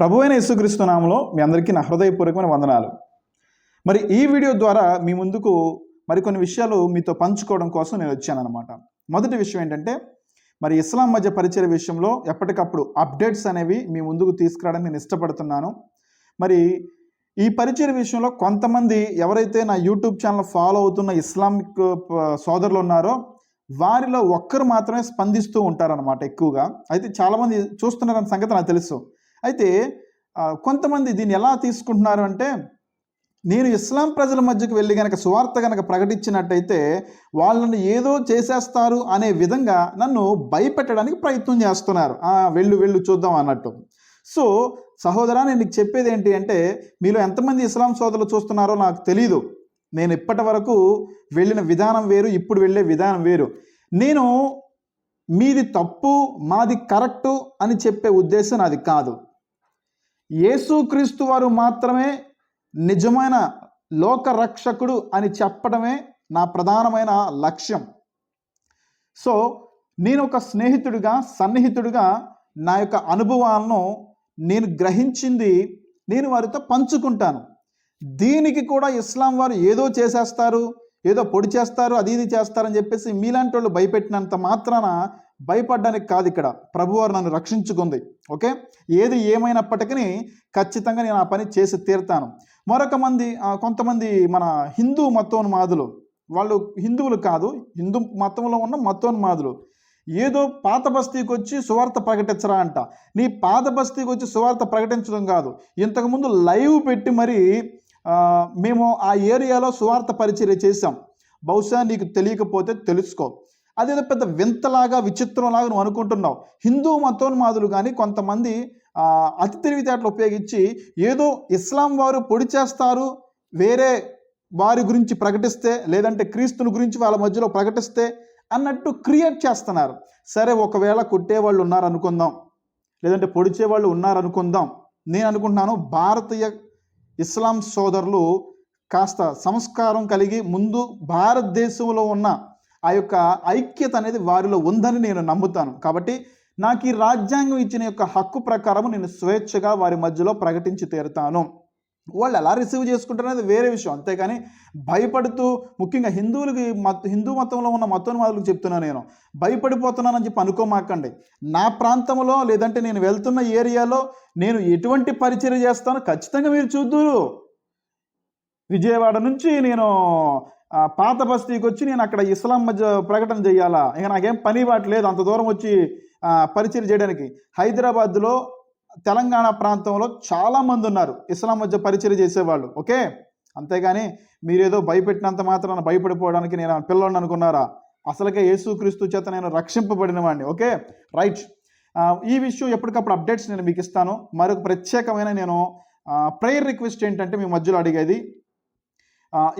ప్రభు అయిన యేసుక్రీస్తు నామంలో మీ అందరికీ నా హృదయపూర్వకమైన వందనాలు. మరి ఈ వీడియో ద్వారా మీ ముందుకు మరికొన్ని విషయాలు మీతో పంచుకోవడం కోసం నేను వచ్చానన్నమాట మొదటి విషయం ఏంటంటే మరి ఇస్లాం మధ్య పరిచయ విషయంలో ఎప్పటికప్పుడు అప్డేట్స్ అనేవి మీ ముందుకు తీసుకురావడానికి నేను ఇష్టపడుతున్నాను. మరి ఈ పరిచయ విషయంలో కొంతమంది ఎవరైతే నా యూట్యూబ్ ఛానల్ ఫాలో అవుతున్న ఇస్లామిక్ సోదరులు ఉన్నారో వారిలో ఒక్కరు మాత్రమే స్పందిస్తూ ఉంటారనమాట ఎక్కువగా. అయితే చాలామంది చూస్తున్నారన్న సంగతి నాకు తెలుసు. అయితే కొంతమంది దీన్ని ఎలా తీసుకుంటున్నారు అంటే నేను ఇస్లాం ప్రజల మధ్యకు వెళ్ళి కనుక సువార్త కనుక ప్రకటించినట్టయితే వాళ్ళని ఏదో చేసేస్తారు అనే విధంగా నన్ను భయపెట్టడానికి ప్రయత్నం చేస్తున్నారు. వెళ్ళు వెళ్ళు చూద్దాం అన్నట్టు. సో సహోదరా నేను నీకు చెప్పేది ఏంటి అంటే మీలో ఎంతమంది ఇస్లాం సోదరులు చూస్తున్నారో నాకు తెలీదు. నేను ఇప్పటి వరకు వెళ్ళిన విధానం వేరు ఇప్పుడు వెళ్ళే విధానం వేరు. నేను మీది తప్పు మాది కరెక్టు అని చెప్పే ఉద్దేశం నాది కాదు. యేసుక్రీస్తు వారు మాత్రమే నిజమైన లోక రక్షకుడు అని చెప్పడమే నా ప్రధానమైన లక్ష్యం. సో నేను ఒక స్నేహితుడిగా సన్నిహితుడిగా నా యొక్క అనుభవాలను నేను గ్రహించింది నేను వారితో పంచుకుంటాను. దీనికి కూడా ఇస్లాం వారు ఏదో చేసేస్తారు ఏదో పొడి చేస్తారు అది ఇది చేస్తారని చెప్పేసి మీలాంటి వాళ్ళు భయపెట్టినంత మాత్రాన భయపడడానికి కాదు ఇక్కడ. ప్రభువారు నన్ను రక్షించుకుంది. ఓకే? ఏది ఏమైనప్పటికీ ఖచ్చితంగా నేను ఆ పని చేసి తీరుతాను. మరొక మంది కొంతమంది మన హిందూ మతోన్మాదులు. వాళ్ళు హిందువులు కాదు. హిందూ మతంలో ఉన్న మతోన్మాదులు. ఏదో పాత బస్తీకి వచ్చి సువార్త ప్రకటించరా అంట. నీ పాత బస్తీకి వచ్చి సువార్త ప్రకటించడం కాదు. ఇంతకుముందు లైవ్ పెట్టి మరి మేము ఆ ఏరియాలో సువార్త పరిచర్య చేశాం. బహుశా నీకు తెలియకపోతే తెలుసుకో. అదేదో పెద్ద వింతలాగా విచిత్రంలాగా నువ్వు అనుకుంటున్నావు. హిందూ మతోన్మాదులు కానీ కొంతమంది అతి తెలివితేటలు ఉపయోగించి ఏదో ఇస్లాం వారు పొడి చేస్తారు వేరే వారి గురించి ప్రకటిస్తే లేదంటే క్రీస్తుని గురించి వాళ్ళ మధ్యలో ప్రకటిస్తే అన్నట్టు క్రియేట్ చేస్తున్నారు. సరే ఒకవేళ కొట్టేవాళ్ళు ఉన్నారనుకుందాం లేదంటే పొడిచే వాళ్ళు ఉన్నారనుకుందాం. నేను అనుకుంటున్నాను భారతీయ ఇస్లాం సోదరులు కాస్త సంస్కారం కలిగి ముందు భారతదేశంలో ఉన్న ఆ యొక్క ఐక్యత అనేది వారిలో ఉందని నేను నమ్ముతాను. కాబట్టి నాకు ఈ రాజ్యాంగం ఇచ్చిన యొక్క హక్కు ప్రకారం నేను స్వేచ్ఛగా వారి మధ్యలో ప్రకటించి తీరుతాను. వాళ్ళు ఎలా రిసీవ్ చేసుకుంటారు అనేది వేరే విషయం. అంతేకాని భయపడుతూ ముఖ్యంగా హిందువులకి మత హిందూ మతంలో ఉన్న మతోన్మాదులకు చెప్తున్నాను నేను. భయపడిపోతున్నానని చెప్పి అనుకోమాకండి. నా ప్రాంతంలో లేదంటే నేను వెళ్తున్న ఏరియాలో నేను ఎటువంటి పరిచయం చేస్తానో ఖచ్చితంగా మీరు చూద్దురు. విజయవాడ నుంచి నేను పాత బస్తీకి వచ్చి నేను అక్కడ ఇస్లాం మధ్య ప్రకటన చేయాలా? ఇక నాకేం పని బాట లేదు అంత దూరం వచ్చి పరిచయం చేయడానికి. హైదరాబాద్లో తెలంగాణ ప్రాంతంలో చాలామంది ఉన్నారు ఇస్లాం మధ్య పరిచయం చేసేవాళ్ళు. ఓకే? అంతేగాని మీరేదో భయపెట్టినంత మాత్రాన భయపడిపోవడానికి నేను పిల్లోడిని అనుకున్నారా? అసలుకే యేసుక్రీస్తు చేత నేను రక్షింపబడిన వాడిని ఓకే? రైట్. ఈ విషయం ఎప్పటికప్పుడు అప్డేట్స్ నేను మీకు ఇస్తాను. మరొక ప్రత్యేకమైన నేను ప్రేయర్ రిక్వెస్ట్ ఏంటంటే మీ మధ్యలో అడిగేది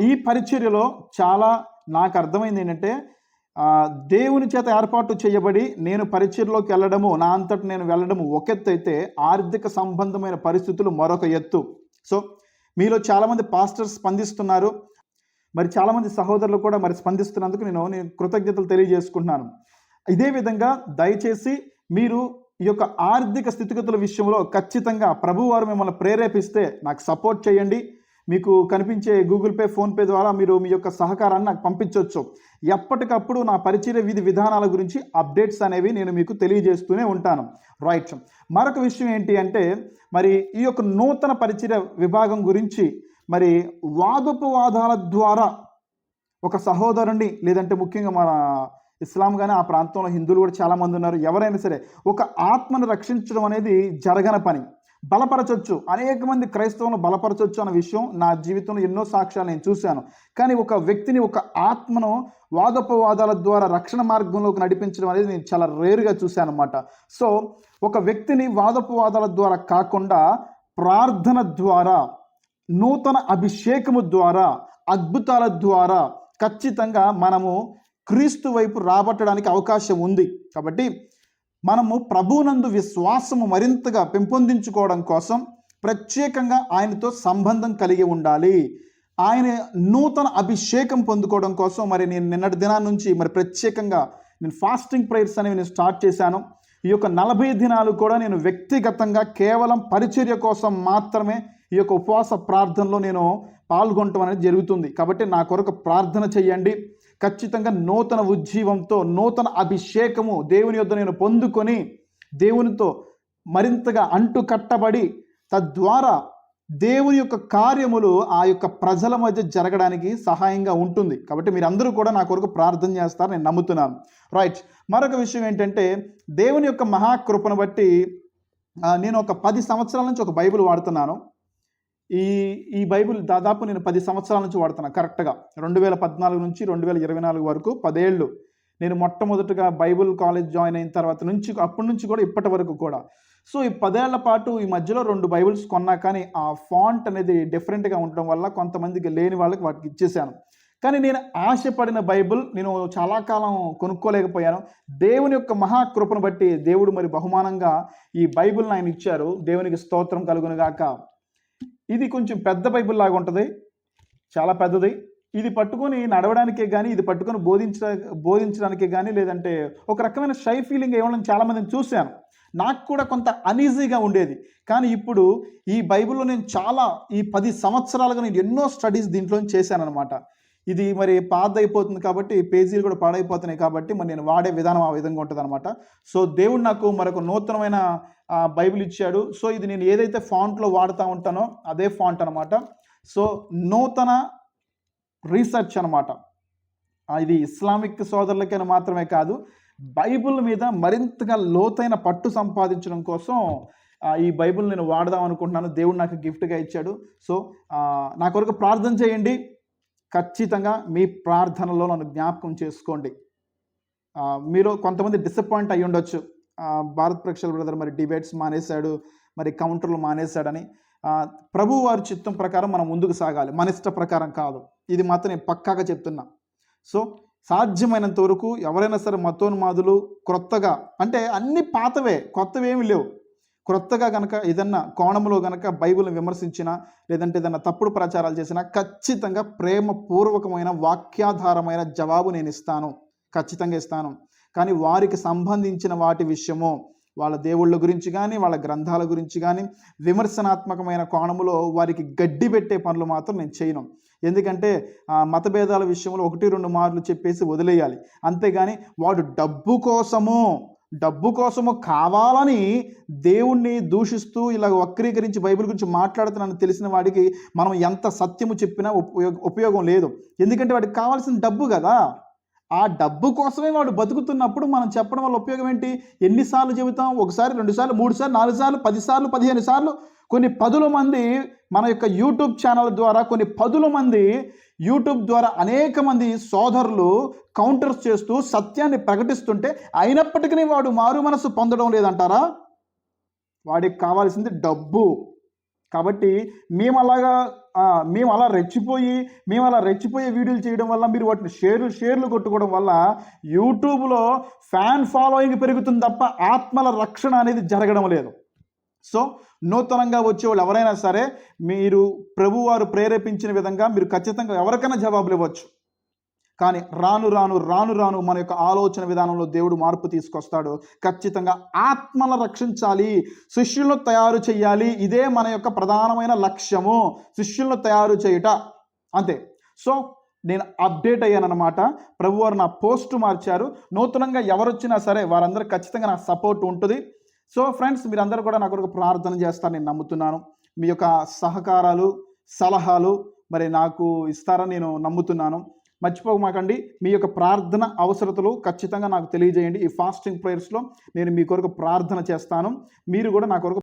ఈ పరిచర్యలో చాలా నాకు అర్థమైంది ఏంటంటే దేవుని చేత ఏర్పాటు చేయబడి నేను పరిచర్లోకి వెళ్ళడము నా అంతటి నేను వెళ్ళడము ఒక ఎత్తు అయితే ఆర్థిక సంబంధమైన పరిస్థితులు మరొక ఎత్తు. సో మీలో చాలామంది పాస్టర్స్ స్పందిస్తున్నారు. మరి చాలామంది సహోదరులు కూడా మరి స్పందిస్తున్నందుకు నేను నేను కృతజ్ఞతలు తెలియజేసుకుంటున్నాను. ఇదే విధంగా దయచేసి మీరు ఈ యొక్క ఆర్థిక స్థితిగతుల విషయంలో ఖచ్చితంగా ప్రభువారు మిమ్మల్ని ప్రేరేపిస్తే నాకు సపోర్ట్ చేయండి. మీకు కనిపించే గూగుల్ పే ఫోన్పే ద్వారా మీరు మీ యొక్క సహకారాన్ని నాకు పంపించవచ్చు ఎప్పటికప్పుడు నా పరిచయ విధి విధానాల గురించి అప్డేట్స్ అనేవి నేను మీకు తెలియజేస్తూనే ఉంటాను. రైట్ మరొక విషయం ఏంటి అంటే మరి ఈ యొక్క నూతన పరిచయ విభాగం గురించి మరి వాదోపవాదాల ద్వారా ఒక సహోదరుణ్ణి లేదంటే ముఖ్యంగా మన ఇస్లాం కానీ ఆ ప్రాంతంలో హిందువులు కూడా చాలామంది ఉన్నారు. ఎవరైనా సరే ఒక ఆత్మను రక్షించడం అనేది జరగని పని. బలపరచొచ్చు. అనేక మంది క్రైస్తవులను బలపరచొచ్చు అన్న విషయం నా జీవితంలో ఎన్నో సాక్ష్యాలు నేను చూశాను. కానీ ఒక వ్యక్తిని ఒక ఆత్మను వాదోపవాదాల ద్వారా రక్షణ మార్గంలోకి నడిపించడం అనేది నేను చాలా రేరుగా చూశాను అనమాట సో ఒక వ్యక్తిని వాదోపవాదాల ద్వారా కాకుండా ప్రార్థన ద్వారా నూతన అభిషేకము ద్వారా అద్భుతాల ద్వారా ఖచ్చితంగా మనము క్రీస్తు వైపు రాబట్టడానికి అవకాశం ఉంది. కాబట్టి మనము ప్రభువునందు విశ్వాసము మరింతగా పెంపొందించుకోవడం కోసం ప్రత్యేకంగా ఆయనతో సంబంధం కలిగి ఉండాలి. ఆయన నూతన అభిషేకం పొందుకోవడం కోసం మరి నేను నిన్నటి దినా నుంచి మరి ప్రత్యేకంగా నేను ఫాస్టింగ్ ప్రేయర్స్ అనేవి నేను స్టార్ట్ చేశాను. ఈ యొక్క నలభై దినాలు కూడా నేను వ్యక్తిగతంగా కేవలం పరిచర్య కోసం మాత్రమే ఈ యొక్క ఉపవాస ప్రార్థనలో నేను పాల్గొనటం అనేది జరుగుతుంది. కాబట్టి నా కొరకు ప్రార్థన చేయండి. ఖచ్చితంగా నూతన ఉజ్జీవంతో నూతన అభిషేకము దేవుని యొద్ద నేను పొందుకొని దేవునితో మరింతగా అంటు కట్టబడి తద్వారా దేవుని యొక్క కార్యములు ఆ యొక్క ప్రజల మధ్య జరగడానికి సహాయంగా ఉంటుంది. కాబట్టి మీరందరూ కూడా నా కొరకు ప్రార్థన చేస్తారు నేను నమ్ముతున్నాను. రైట్ మరొక విషయం ఏంటంటే దేవుని యొక్క మహాకృపను బట్టి నేను ఒక పది సంవత్సరాల నుంచి ఒక బైబిల్ వాడుతున్నాను. ఈ ఈ బైబిల్ దాదాపు నేను పది సంవత్సరాల నుంచి వాడుతున్నా కరెక్ట్గా. రెండు వేల పద్నాలుగు నుంచి రెండు వేల ఇరవై నాలుగు వరకు పదేళ్ళు నేను మొట్టమొదటిగా బైబిల్ కాలేజ్ జాయిన్ అయిన తర్వాత నుంచి అప్పటి నుంచి కూడా ఇప్పటి వరకు కూడా. సో ఈ పదేళ్ళ పాటు ఈ మధ్యలో రెండు బైబిల్స్ కొన్నా కానీ ఆ ఫాంట్ అనేది డిఫరెంట్గా ఉండడం వల్ల కొంతమందికి లేని వాళ్ళకి వాటికి ఇచ్చేసాను కానీ నేను ఆశపడిన బైబిల్ నేను చాలా కాలం కొనుక్కోలేకపోయాను. దేవుని యొక్క మహాకృపను బట్టి దేవుడు మరి బహుమానంగా ఈ బైబిల్ని ఆయన ఇచ్చారు. దేవునికి స్తోత్రం కలుగునుగాక ఇది కొంచెం పెద్ద బైబిల్ లాగా ఉంటుంది. చాలా పెద్దది. ఇది పట్టుకొని నడవడానికే కానీ ఇది పట్టుకొని బోధించ బోధించడానికే కానీ లేదంటే ఒక రకమైన షై ఫీలింగ్ ఇవ్వడం చాలామందిని చూశాను. నాకు కూడా కొంత అనీజీగా ఉండేది. కానీ ఇప్పుడు ఈ బైబిల్లో నేను చాలా ఈ పది సంవత్సరాలుగా నేను ఎన్నో స్టడీస్ దీంట్లో చేశానన్నమాట. ఇది మరి పాత అయిపోతుంది కాబట్టి పేజీలు కూడా పాడైపోతున్నాయి కాబట్టి మరి నేను వాడే విధానం ఆ విధంగా ఉంటుంది అనమాట సో దేవుడు నాకు మరొక నూతనమైన బైబిల్ ఇచ్చాడు. సో ఇది నేను ఏదైతే ఫాంట్లో వాడుతూ ఉంటానో అదే ఫాంట్ అనమాట సో నూతన రీసెర్చ్ అనమాట ఇది ఇస్లామిక్ సోదరులకైనా మాత్రమే కాదు బైబిల్ మీద మరింతగా లోతైన పట్టు సంపాదించడం కోసం ఈ బైబిల్ నేను వాడదాం అనుకుంటున్నాను. దేవుడు నాకు గిఫ్ట్గా ఇచ్చాడు. సో నా కొరకు ప్రార్థన చేయండి. ఖచ్చితంగా మీ ప్రార్థనలో నన్ను జ్ఞాపకం చేసుకోండి. మీరు కొంతమంది డిసప్పాయింట్ అయ్యి ఉండొచ్చు. భారత్ ప్రేక్షకుల బ్రదర్ మరి డిబేట్స్ మానేశాడు మరి కౌంటర్లు మానేశాడని. ప్రభు వారి చిత్తం ప్రకారం మనం ముందుకు సాగాలి. మన ఇష్ట ప్రకారం కాదు. ఇది మాత్రం నేను పక్కాగా చెప్తున్నా. సో సాధ్యమైనంత వరకు ఎవరైనా సరే మతోన్మాదులు క్రొత్తగా అంటే అన్ని పాతవే కొత్తవి ఏమి లేవు. క్రొత్తగా కనుక ఏదన్నా కోణంలో కనుక బైబిల్ని విమర్శించినా లేదంటే ఏదన్నా తప్పుడు ప్రచారాలు చేసినా ఖచ్చితంగా ప్రేమపూర్వకమైన వాక్యాధారమైన జవాబు నేను ఇస్తాను. ఖచ్చితంగా ఇస్తాను. కానీ వారికి సంబంధించిన వాటి విషయము వాళ్ళ దేవుళ్ళ గురించి కానీ వాళ్ళ గ్రంథాల గురించి కానీ విమర్శనాత్మకమైన కోణములో వారికి గడ్డి పెట్టే పనులు మాత్రం నేను చేయను. ఎందుకంటే ఆ, మతభేదాల విషయంలో ఒకటి రెండు మార్లు చెప్పేసి వదిలేయాలి. అంతేగాని వాడు డబ్బు కోసము డబ్బు కోసము కావాలని దేవుణ్ణి దూషిస్తూ ఇలా వక్రీకరించి బైబిల్ గురించి మాట్లాడుతున్నాను తెలిసిన వాడికి మనం ఎంత సత్యము చెప్పినా ఉపయోగం లేదు. ఎందుకంటే వాడికి కావాల్సిన డబ్బు కదా. ఆ డబ్బు కోసమే వాడు బతుకుతున్నప్పుడు మనం చెప్పడం వల్ల ఉపయోగం ఏంటి? ఎన్నిసార్లు చెబుతాం? ఒకసారి రెండు సార్లు మూడు సార్లు నాలుగు సార్లు పది సార్లు పదిహేను సార్లు? కొన్ని పదుల మంది మన యొక్క యూట్యూబ్ ఛానల్ ద్వారా కొన్ని పదుల మంది యూట్యూబ్ ద్వారా అనేక మంది సోదరులు కౌంటర్స్ చేస్తూ సత్యాన్ని ప్రకటిస్తుంటే అయినప్పటికీ వాడు మారు మనసు పొందడం లేదంటారా? వాడికి కావాల్సింది డబ్బు. కాబట్టి మేము అలాగా మేము అలా రెచ్చిపోయి మేము అలా రెచ్చిపోయే వీడియోలు చేయడం వల్ల మీరు వాటిని షేర్లు షేర్లు కొట్టుకోవడం వల్ల యూట్యూబ్లో ఫ్యాన్ ఫాలోయింగ్ పెరుగుతుంది తప్ప ఆత్మల రక్షణ అనేది జరగడం లేదు. సో నూతనంగా వచ్చే వాళ్ళు ఎవరైనా సరే మీరు ప్రభువారు ప్రేరేపించిన విధంగా మీరు ఖచ్చితంగా ఎవరికైనా జవాబులు ఇవ్వచ్చు. కానీ రాను రాను రాను రాను మన యొక్క ఆలోచన విధానంలో దేవుడు మార్పు తీసుకొస్తాడు. ఖచ్చితంగా ఆత్మలను రక్షించాలి. శిష్యులను తయారు చేయాలి ఇదే మన యొక్క ప్రధానమైన లక్ష్యము. శిష్యులను తయారు చేయుట. అంతే. సో నేను అప్డేట్ అయ్యానన్నమాట. ప్రభువారు నా పోస్ట్ మార్చారు. నూతనంగా ఎవరు వచ్చినా సరే వారందరూ ఖచ్చితంగా నాకు సపోర్ట్ ఉంటుంది. సో ఫ్రెండ్స్ మీరందరూ కూడా నా కొరకు ప్రార్థన చేస్తారని నేను నమ్ముతున్నాను. మీ యొక్క సహకారాలు సలహాలు మరి నాకు ఇస్తారని నేను నమ్ముతున్నాను. మర్చిపోకమాకండి మీ యొక్క ప్రార్థన అవసరతలు ఖచ్చితంగా నాకు తెలియజేయండి. ఈ ఫాస్టింగ్ ప్రేయర్స్లో నేను మీ కొరకు ప్రార్థన చేస్తాను. మీరు కూడా నా కొరకు